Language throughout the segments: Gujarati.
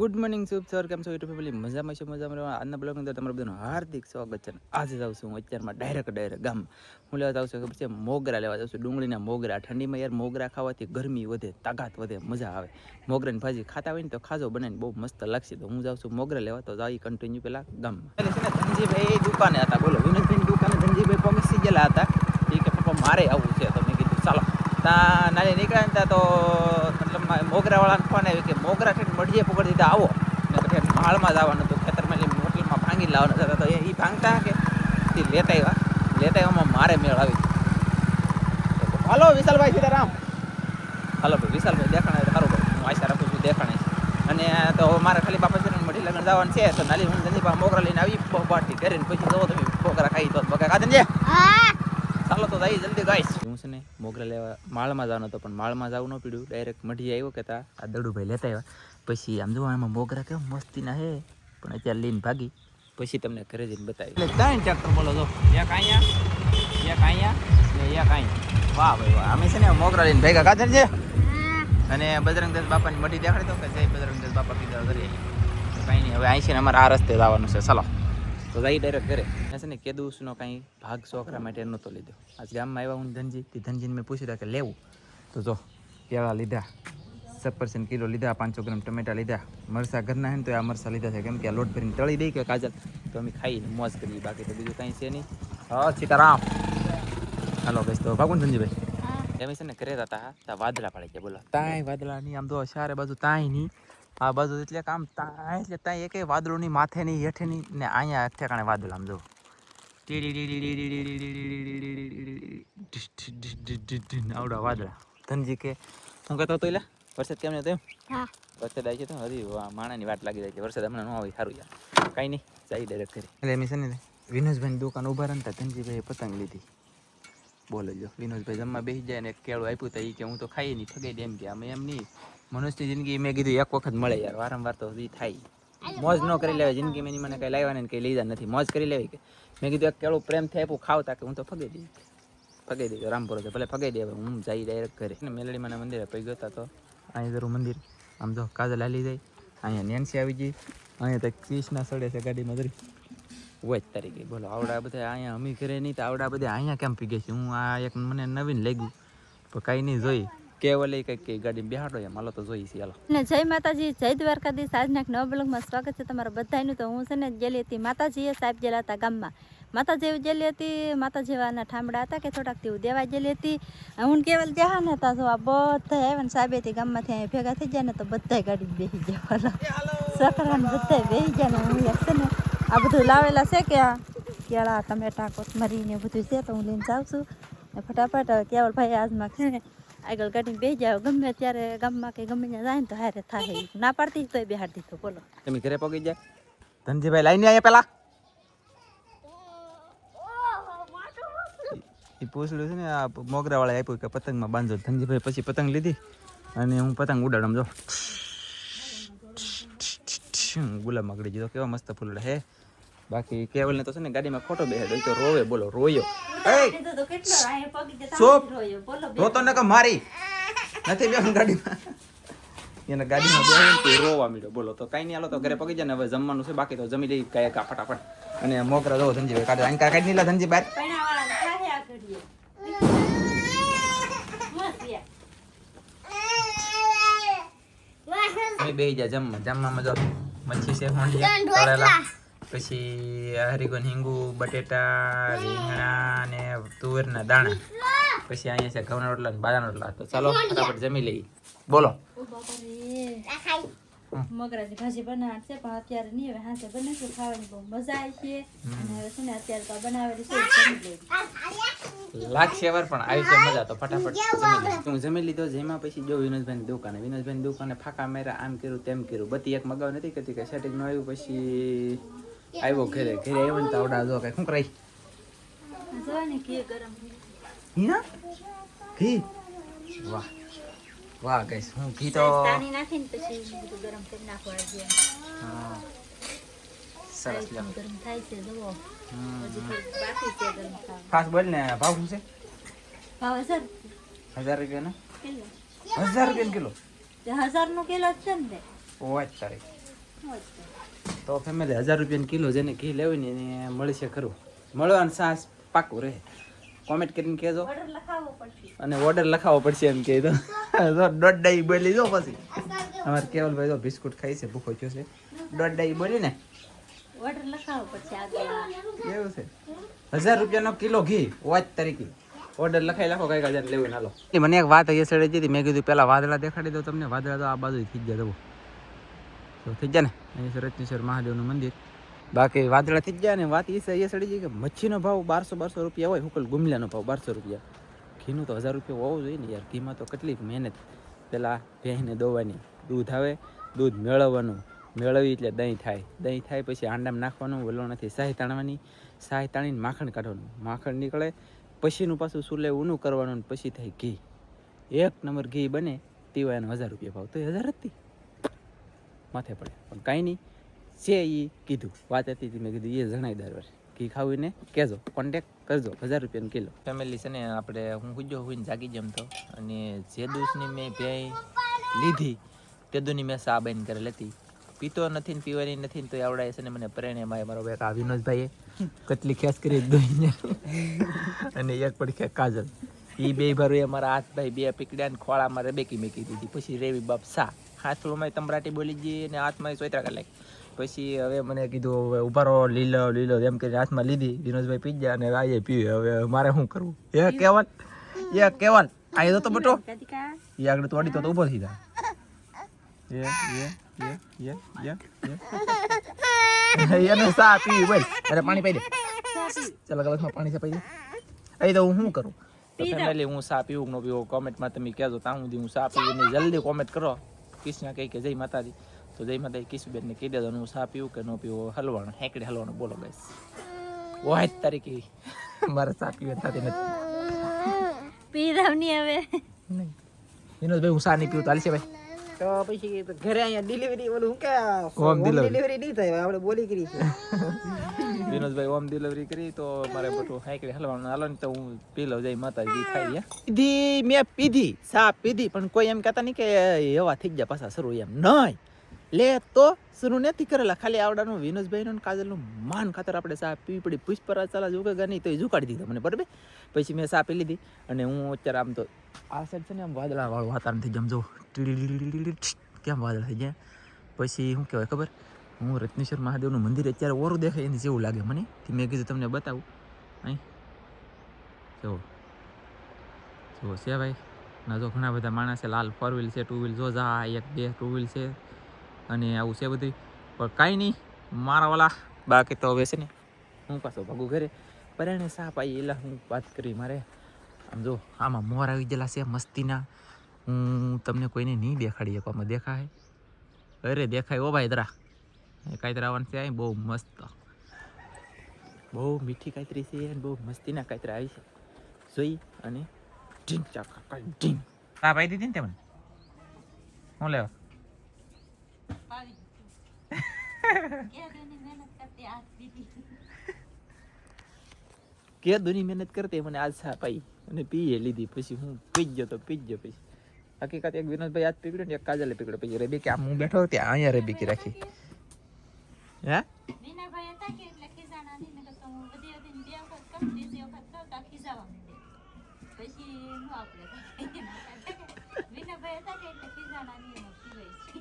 ગુડ મોર્નિંગ શુભ સર કેમ છો યુટ્યુબ ફેમિલી મજામાં છે, મજામાં રહેવા. આજના બ્લોગની અંદર તમારું બધાનું હાર્દિક સ્વાગત છે. આજે જાઉં છું હું અત્યારમાં ડાયરેક્ટ ડાયરેક્ટ ગામ. હું લેવા જાઉં છું, ખબર છે? મોગરા લેવા જાઉં છું. ડુંગળીના મોગરા. ઠંડીમાં યાર મોગરા ખાવાથી ગરમી વધે, તાકાત વધે, મજા આવે. મોગરાની ભાજી ખાતા હોય ને તો ખાજો, બનાવીને બહુ મસ્ત લાગશે. તો હું જાઉં છું મોગરા લેવા, તો જાઈ કન્ટિન્યુ પેલા ગામમાં ધનજીભાઈ દુકાને હતા. બોલો વિનોદભાઈ દુકાને ધનજીભાઈ પહોંચી ગયેલા હતા. એ કે પપ્પા મારે આવવું છે, તો મેં કીધું, ચાલો. ત્યાં નાની નીકળ્યા ત્યાં તો મતલબ મોગરાવાળાને ફોન આવ્યો કે મોગરા ઠેઠ મઢીએ પકડી દીધા આવો. ને પછી માળમાં જવાનું હતું ખેતરમાં લઈને હોટલમાં ભાંગી લાવવાનું હતા તો એ ભાંગતા કે તે લેતા આવ્યા લેતા આવ્યામાં મારે મેળ આવી. હાલો વિશાલભાઈ સીતારામ. હલો ભાઈ વિશાલભાઈ દેખાણે સારું ભાઈ. હું આશા રાખું છું દેખાણે અને તો મારે ખાલી બાપા મઢી લગ્ન જવાનું છે તો નાલી હું જલ્દી મોગરા લઈને આવી બાટી કરીને પછી જવો તમે મોગરા ખાઈ તો બગા ખાધે ને ચાલો તો જઈ જલ્દી ગાઈશ મોગરા લેવા માળમાં જવાનો હતો પણ માળમાં જવું ન પીડ્યું. ડાયરેક્ટ મઢી આવ્યો કે તા આ દડુભાઈ લેતા આવ્યા. પછી આમ જોવા એમાં મોગરા કેમ મસ્તીના હે. પણ અત્યારે લઈને ભાગી. પછી તમને ઘરે જઈને બતાવી. એટલે ત્રણ ટ્રેક્ટર બોલો તો એક અહીંયા એક અહીંયા ને એક અહીંયા વાહ ભાઈ વાહ. અમે છે ને મોગરા લઈને ભેગા કાધર છે અને બજરંગદાસ બાપાની મઢી દેખાડી દો કે જય બજરંગદાસ બાપા કીધા ઘરે કાંઈ નહીં હવે અહીં છે ને અમારે આ રસ્તે જવાનું છે. ચાલો. તો જઈ ડાયરેક્ટ ઘરે. મેં છે ને કેદુસનો કાંઈ ભાગ છોકરા માટે નહોતો લીધો. આજ ગામમાં આવ્યા હું ધનજી. તે ધનજીને મેં પૂછ્યું કે લેવું? તો જો કેળા લીધા સફરજન કિલો લીધા પાંચસો ગ્રામ ટમેટા લીધા. મરસા ઘરના હે ને તો આ મરસા લીધા છે. કેમ કે આ લોટ ભરીને તળી દઈ કે કાજલ. તો અમે ખાઈને મોજ કરીએ. બાકી તો બીજું કાંઈ છે નહીં. હા સીતારામ. હાલો બસ તો ભાગું ને ધનજીભાઈ. એમ છે ને ઘરે હતા. વાદળા પડે છે બોલો. તાય વાદળા નહીં. આમ તો ચારે બાજુ તાય નહીં. આ બાજુ એટલે આમ ત્યાં એટલે ત્યાં એકે વાદળોની માથેની માથે ની અહીંયા એક ઠેકાણે વાદળ આમ જો. આવડા વાદળા. ધનજી કે હું કહેતો હતો એટલે વરસાદ કેમ નહીં એમ? વરસાદ આવી છે તો હજી માણાની વાટ લાગી જાય છે. વરસાદ હમણાં ન આવે સારું યાર. કાંઈ નહીં જાય ડાયરેક્ટ કરી એટલે એમ છે ને વિનોદભાઈની દુકાન ઊભા રહેતા ધનજીભાઈએ પતંગ લીધી. બોલો જો વિનોદભાઈ જમવા બેસી જાય ને કેળું આપ્યું તો એ કે હું તો ખાઈ નહીં ફગાઈ દે એમ કે. અમે એમ નહીં. મનુષ્યની જિંદગી મેં કીધું એક વખત મળે યાર, વારંવાર તો હજી થાય. મોજ ન કરી લેવાય, જિંદગી મેં મને કઈ લાવ્યા ને કઈ લીધા નથી. મોજ કરી લેવી કે. મેં કીધું એક કેળું પ્રેમથી આપ્યું ખાવતા કે હું તો ફગાઈ દઈ ફગાઈ દઈ રામપુર છે ભલે ફગાઈ દે હું જઈ ડાયરેક્ટ ઘરે. ને મને મંદિરે પૈ ગયો તો અહીંયા જરૂર મંદિર. આમ જો કાજલ હાલી જાય. અહીંયા નેન્સી આવી ગઈ. અહીંયા તો ક્રિષ્ના સડે છે ગાડીમાં જરી વચ તરીકે બોલો, આવડા બધા અહીંયા અમી ઘરે નહીં, તો આવડા બધા અહીંયા કેમ પીગે છે? હું આ એક મને નવીન લાગ્યું. પણ કાંઈ નહીં જોઈ. કેવલે કઈ કઈ ગાડી બેહાડો એમ. હાલો તો જોઈ છે હાલો. ને જય માતાજી, જય દ્વારકાધીશ. આજના નવા બ્લોગમાં સ્વાગત છે તમારા બધાનું. તો હું છે ને ગયેલી હતી માતાજીએ સાહેબ ગયેલા હતા ગામમાં. માતાજી ગયેલી હતી માતા જેવાના ઠામડા હતા કે થોડાક તેવું દેવા ગયેલી હતી. હું કેવલ જ્યાં ને તા જો આ બધા આવ્યા ને સાહેબેથી ગામમાંથી અહીંયા ભેગા થઈ જાય ને તો બધા ગાડી બેસી ગયા. સકરાને બધા બેસી ગયા ને હું છે ને આ બધું લાવેલા છે કે આ કેળા, ટમેટા, કોથમરી ને બધું છે તો હું લઈને જાઉં છું. ફટાફટ કેવલ ભાઈ આજમાં છે આગળ ગાડી બે જાવ ગમે ત્યારે ગામમાં કે ગમે ત્યાં જાય ને તો હારે થાય. ના પાડતી તોય બેહાડ દીધો. બોલો. તમે ઘરે પગી જાય ધનજીભાઈ લાઈને આવ્યા પેલા? એ પૂછલું છે ને આ મોગરા વાળા આપ્યું કે પતંગમાં બાંધો. ધનજીભાઈ પછી પતંગ લીધી અને હું પતંગ ઉડાડમ જો. ગુલાબ મગડી દીધો કેવા મસ્ત ફૂલડા હે. બાકી કેવલને તો છે ને ગાડીમાં ખોટો બેહેડો તો રોવે બોલો રોયો. ચોપ. રોતો ને કે મારી. નથી બેહન ગાડીમાં. એને ગાડીમાં બેહીને તો રોવા મળ્યો બોલો તો કાંઈ નહીં હાલો તો ઘરે પગી જાય ને હવે જમવાનું છે બાકી તો જમી લઈ કાંઈ કા ફટાફટ. અને મોકરા દો ધનજીભાઈ કાઢે અહીં કાંઈ કાઢી લે ધનજી બહાર બે બેહી જાય જમવા. જમવામાં જો મચ્છી છે હોંડિયા તળેલા પછી હરીગોન હિંગુ બટેટા રીંગણા ને તુવેરના દાણા. પછી અહીંયા છે ઘઉંના રોટલા ને બાદાના રોટલા. તો ચાલો ફટાફટ જમી લઈએ. બોલો. મગરાની ભાજી બનાવવાની છે પણ અત્યારે નહીં હવે હાથે બનાવીશું ખાવાની બહુ મજા આવી છે. અને હવે છે ને અત્યારે તો બનાવેલી છે. લાગશે વાર પણ આવી છે મજા તો ફટાફટ. હું જમી લીધો જેમાં પછી જો વિનોદભાઈ દુકાને. વિનોદભાઈ દુકાને ફાકા મેરા આમ કર્યું તેમ કર્યું. બધી એક મગાવ નથી કરતી કે સેટિંગ નો આવ્યું પછી આવ્યો ઘરે ઘરે આવ્યો ને તાવડા જો કઈ. શું કરાય જોવા ઘી વાહ વાહ ગઈસ હું ઘી તો તાણી નાખીને પછી બધું ગરમ કરી નાખવા આજે હા. સરસ લે ગરમ થાય છે જુઓ. હમ. બાકી છે ગરમ થાય ખાસ બોલ ને ભાવ શું છે? ભાવ હજાર હજાર રૂપિયા કિલો. હજાર રૂપિયા કિલો? તે હજાર નો કિલો છે ને. ઓય તારી તો ફેમિલી હજાર રૂપિયાની કિલો જેને ઘી લેવી ને એને મળશે ખરું. મળવાનું સાસ પાકું રહે. કોમેન્ટ કરીને કહેજો. અને ઓર્ડર લખાવવો પડશે એમ કહી દો. જો દોઢ ડાઈ બોલી દો પછી. અમારે કેવલભાઈ તો બિસ્કુટ ખાઈ છે ભૂખો થયો છે. દોઢ ડાઈ બોલી ને. લખાવો કેવું એવું છે. હજાર રૂપિયાનો કિલો ઘી વાત તરીકે. ઓર્ડર લખાઈ લખો કઈ હજાર લેવું હાલો. મને એક વાત અહીંયા સડે હતી મેં કીધું પેલા વાદળા દેખાડી દો તમને વાદળા તો આ બાજુ થઈ ગયા તો થઈ જાય ને? અહીં રત્નેશ્વર મહાદેવનું મંદિર. બાકી વાદળા થઈ ગયા ને વાત એ સડી જાય કે મચ્છીનો ભાવ બારસો બારસો રૂપિયા હોય, હુકલ ગુમલાનો ભાવ બારસો રૂપિયા. ઘીનું તો હજાર રૂપિયા હોવું જોઈએ ને યાર, ઘીમાં તો કેટલી મહેનત. પેલા ભેંને દોવાની, દૂધ આવે, દૂધ મેળવવાનું. મેળવી એટલે દહીં થાય. દહીં થાય પછી આંડામાં નાખવાનું, વલોણાથી શાહી તાણવાની, શાહી તાણીને માખણ કાઢવાનું. માખણ નીકળે, પછીનું પાછું સુલે ઊનું કરવાનું પછી થાય ઘી. એક નંબર ઘી બને તેવા એનો હજાર રૂપિયા ભાવ. તો હજાર હતી. માથે પડે. પણ કાંઈ નહીં છે એ કીધું વાત હતી મેં કીધું એ જણાય દર વર્ષે. ઘી ખાવીને કહેજો કોન્ટેક કરજો હજાર રૂપિયાનું કિલો. ફેમિલી છે ને આપણે હું હુજો હોઈને જાગી જમતો અને જે દિવસની મેં ભેં લીધી તે દૂધની મેં સા બેન કરેલી હતી પીતો નથી ને પીવાની નથી ને તો આવડાય છે ને મને પ્રેરણે માં મારો એક આ વિનોદભાઈએ કટલી ખેસ કરી દોઈને અને એક પડી કે કાજલ. એ બે ભરું એ મારા હાથ ભાઈ બે પીકડ્યા ને ખોળામાં રેબેકી મેકી દીધી પછી રેવી બાપ સા હાથમાં તમરાટી બોલી જઈએ અને હાથમાં કરી નાખી પછી હવે મને કીધું હવે ઊભા રહો લીલો લીલો એમ કરીને હાથમાં લીધી વિનોદભાઈ પી ગયા અને આજે પીવે હવે મારે શું કરવું એ કેવલ એ કેવલ આ તો બટો એ આગળ તો અડી તો ઊભો થઈ જાય યે યે યે યે યે એને સા પી બોલ અરે પાણી પાઈ દે ચાલ ગલાસમાં પાણી છે પાઈ દે અહીં તો હું શું કરું ફેમિલી હું સા પીવું નો પીવું કોમેન્ટમાં તમે કહેજો. ત્યાં સુધી હું સા પીવું. ને જલ્દી કોમેન્ટ કરો. કિસના કહી કે જય માતાજી. તો જય માતાજી કિસુબેનને કહી દેજો હું સા પીવું કે ન પીવું? હલવાનું હેકડે હલવાનું બોલો ગાઈસ વાહ તારીખે મારે સા પીવે થતી નથી. પી નહીં હવે. નહીં. વિનોદભાઈ હું સા નહીં પીવું? તો હાલશે ભાઈ. તો પછી ઘરે અહીંયા ડિલિવરી ઓલું કે હોમ ડિલિવરી નહીં થાય આપણે બોલી કરી છે. વિનોદભાઈ હોમ ડિલિવરી કરી તો મારે બધું હાઈકડી હલવાનું. હાલો ને તો હું પીલો જઈ માતાજી ખાઈ પીધી મેં પીધી સા પીધી પણ કોઈ એમ કહેતા નહીં કે એવા થઈ ગયા પાછા શરૂ એમ. નહીં. લે તો શરૂ નથી કરેલા. ખાલી આવડાનું વિનોદભાઈનું કાજલનું માન ખાતર આપણે સા પીવી પડી પુષ્પરાજ ચાલા ઝુકેગા નહીં તો એ ઝુકાડી દીધા મને, બરાબર? પછી મેં સા પી લીધી અને હું અત્યારે આમ તો આ સાઈડ છે ને આમ વાદળા વાળું વાતાવરણ થઈ જાય આમ જો ટીડીડીડીડીડી કેમ વાદળા થઈ ગયા પછી શું કહેવાય ખબર હું રત્નેશ્વર મહાદેવનું મંદિર અત્યારે ઓરું દેખાય એની જેવું લાગે મને તે મેં કીધું તમને બતાવું અહીં જુઓ જુઓ છે ભાઈ ના જો ઘણા બધા માણસે લાલ ફોર વ્હીલ છે ટુ વ્હીલ જો જા એક બે ટુ વ્હીલ છે અને આવું છે બધું પણ કાંઈ નહીં, મારા વાલા બાકી તો હવે છે ને, હું પાછો ભાગું ઘરે. પરાણે સાપ આવી એલા હું વાત કરી મારે. આમ જો, આમાં મોર આવી ગયેલા છે, મસ્તીના. હું તમને કોઈને નહીં દેખાડી શકું, આમાં દેખાય? અરે દેખાય, ઓ ભાઈ, દરા. કાંતરા આવવાનું છે બહુ મસ્ત. બહુ મીઠી કાંતરી છે, અને બહુ મસ્તીના કાંતરા આવી છે. જોઈ અને ઢીંગ ચાકા ઢીંગ. સાપ પાઈ દીધી ને તે મને? હું લેવા? કે દુની મહેનત કરતી મને આજ સા પાઈ. અને પીએ લીધી, પછી હું પી ગયો તો પી ગયો પછી. હકીકત એક વિનોદભાઈ આજ પીગડ્યો ને, એક કાજલે પીગડ્યો પછી રેબીકી આમ હું બેઠો ત્યાં, અહીંયા રાખી. હતા કે તો હું પછી હું આપણે વિનાભાઈ હતા કે એટલે ખીજાણા નહીં એમાં પીવાય છે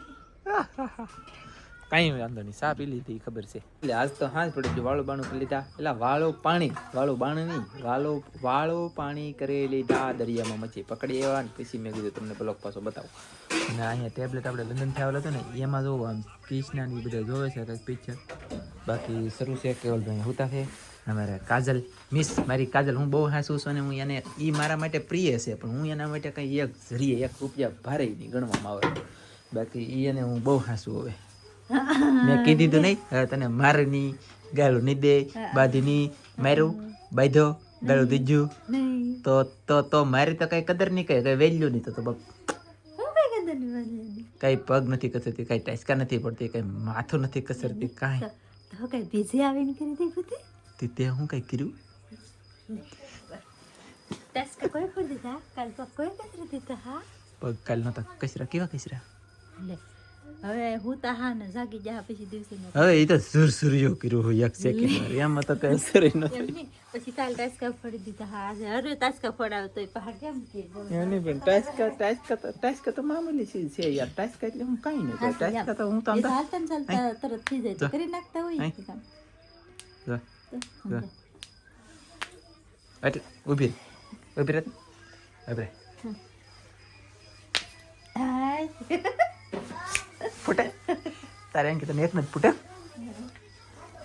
કાંઈ વાંધો નહીં સા પી લીધી, ખબર છે. એટલે આજ તો હાજ પડે છે, વાળું બાણું કરી લીધા. એટલે વાળો પાણી, વાળો બાણ નહીં, વાળો વાળો પાણી કરી લીધા, દરિયામાં મચી પકડી એવા ને પછી મેં કીધું તમને બ્લોક પાછો બતાવું. અને અહીંયા ટેબ્લેટ આપણે લંડનથી થયેલો હતો ને, એમાં જોવો આમ કૃષ્ણા ને બધા જોવે છે કંઈક પિક્ચર બાકી શરૂ છે કેવલભાઈ, હોતા છે. અમારે કાજલ મિસ મારી કાજલ, હું બહુ હાસું છું અને હું એને એ મારા માટે પ્રિય છે, પણ હું એના માટે કંઈ એક ઝરીએ એક રૂપિયા ભારે નહીં ગણવામાં આવે. બાકી ઈ એને હું બહુ હાસું હવે. મેં કીધી તો નહીં હવે તને મારે નહીં ગાળું નહીં દે બાધીની માર્યું બાંધો ગાળું દીધું. તો તો તો મારી તો કઈ કદર નહીં કઈ કઈ વેલ્યુ નહીં તો બક. કઈ પગ નથી કસરતી કઈ ટાઈસકા નથી પડતી કઈ માથું નથી કસરતી કાંઈ. તો કઈ બીજી આવીને કરી દે બધી તે હું કઈ કર્યું? ટેસ્ટ કોઈ ફોડ દીધા કાલ તો કોઈ કસરતી દીધા હા? પગ કાલ નતા કસરા કેવા કસરા લે. હવે હું તા હા ને જાગી જા પછી દિવસે હવે એ તો સુરસુરિયો કર્યો હોય એક સેકન્ડ એમાં તો કઈ અસર ન પછી કાલ ટાસ્કા ફોડી દીધા. હા આજે અરે ટાસ્કા ફોડાવ તો પહાડ કેમ કે એની પણ ટાસ્કા ટાસ્કા તો ટાસ્કા તો મામૂલી ચીજ છે યાર. ટાસ્કા એટલે હું કાંઈ ન કરું. ટાસ્કા તો હું તો અંદર હાલતા ચાલતા તરત થઈ જાય. તો કરી નાખતા હોય કામ. જો, જો. એટલે ઊભી રહે. ઊભી રહે. ઊભી રહે. હાય. ફૂટે. તારે એમ કે તને એક જ ફૂટે.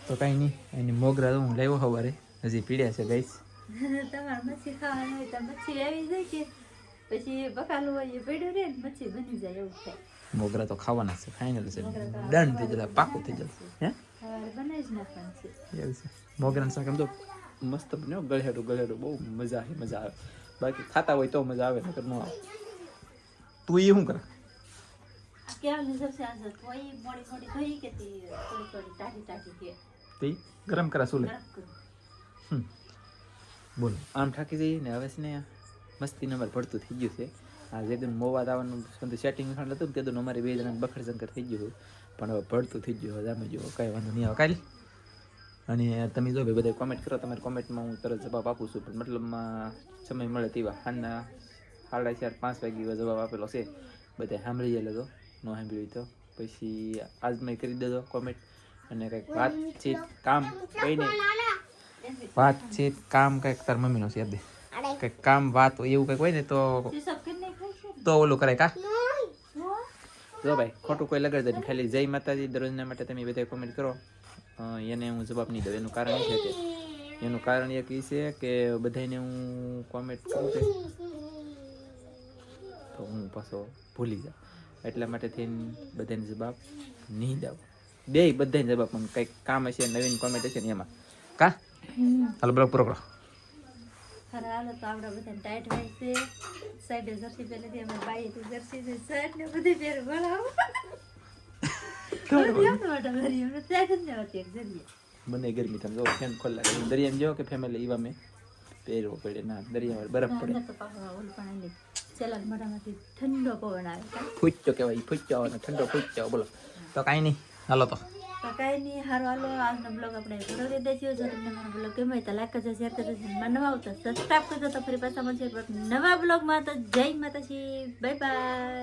તો કાંઈ નહીં એની મોગરા તો હું લાવ્યો સવારે. હજી પીડ્યા છે ગઈશ તમારે મચ્છી ખાવાની હોય તો મચ્છી આવી જાય કે પછી બકાલું હોય એ પડ્યું રહે મચ્છી બની જાય એવું થાય. મોગરા તો ખાવાના છે ફાઇનલ છે. ડન થઈ જશે પાકું થઈ જશે. હે? બનાવી જ નાખવાનું છે. એવું છે. મોગરાનું શાક એમ તો મસ્ત બન્યો ગળેડું ગળેડું. બહુ મજા આવે મજા આવે. બાકી ખાતા હોય તો મજા આવે નકર ન આવે. તું એ શું કરે? કેળની સબસે આ થોડી મોડી મોડી થઈ કે તે થોડી થોડી ટાઢી ટાઢી કે. તે ગરમ કરા સુલે. બોલો. આમ થાકી જઈએ ને હવે છે ને મસ્તી નંબર ભરતું થઈ ગયું છે. આ જે દિન મોવા આવવાનું સેટિંગ હતું ને તે દિન અમારે બે જણા બખડ શંકર થઈ ગયું પણ હવે પડતું થઈ ગયું હવે અમે જો કાંઈ વાંધો નહીં આવે. કાલે. અને તમે જો ભાઈ બધા કોમેન્ટ કરો તમારી કોમેન્ટમાં હું તરત જવાબ આપું છું. પણ મતલબમાં સમય મળે તેવા. હાલના સાડા ચાર પાંચ વાગે એવા જવાબ આપેલો છે. બધા સાંભળી જાય તો. ન સાંભળ્યું હોય તો. પછી આજ મેં કરી દેજો કોમેન્ટ અને કંઈક વાતચીત કામ કંઈ નહીં વાતચીત કામ કંઈક તાર મમ્મીનો છે દે. કંઈક કામ વાત એવું કંઈક હોય ને તો તે નહીં ઓલું કરાય કા? જો ભાઈ ખોટું કોઈ લગાડી દે ખાલી જય માતાજી દરરોજના માટે તમે બધા કોમેન્ટ કરો. એને હું જવાબ નહીં દઉં. એનું કારણ એ છે કે એનું કારણ એક એ છે કે બધાને હું કોમેન્ટ કરું છું. તો હું પાછો ભૂલી જાઉં. એટલા માટે થઈને બધાને જવાબ નહીં દઉં. બે બધાને જવાબ પણ કંઈક કામ હશે નવીન કોમેન્ટ હશે ને એમાં. કા? હાલ બ્લોગ પૂરો કરો. મને ગરમી તમે જો ફેન ખોલ લાગે. દરિયામાં જો કે ફેમિલી એવા મેં પહેરવો પડે. ના દરિયામાં બરફ પડે. ઠંડો પવન આવે કાં? ફૂચ્ચો કહેવાય ફૂચ્ચો અને ઠંડો ફૂચ્ચો બોલો તો કાંઈ નહીં હાલો તો કાંઈ નહીં હારો હાલો આજનો બ્લોગ આપણે પૂરો કરી દેજો જો તમને મારો બ્લોગ ગમે તો લાઈક કરજો શેર કરજો નવા આવતો સબસ્ક્રાઈબ કરજો તો ફરી પાછા મળશે નવા બ્લોગમાં તો જય માતાજી બાય બાય